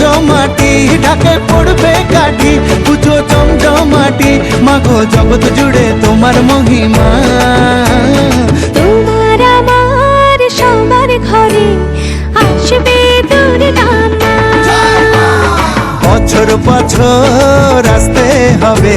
জমজমাটি ঢাকে পড়বে কাঠি। পুজো জমজমাটি মাগো জগৎ জুড়ে তোমার মহিমা। তোমার আমার সবার ঘরে আসবে বছর বছর আসতে হবে।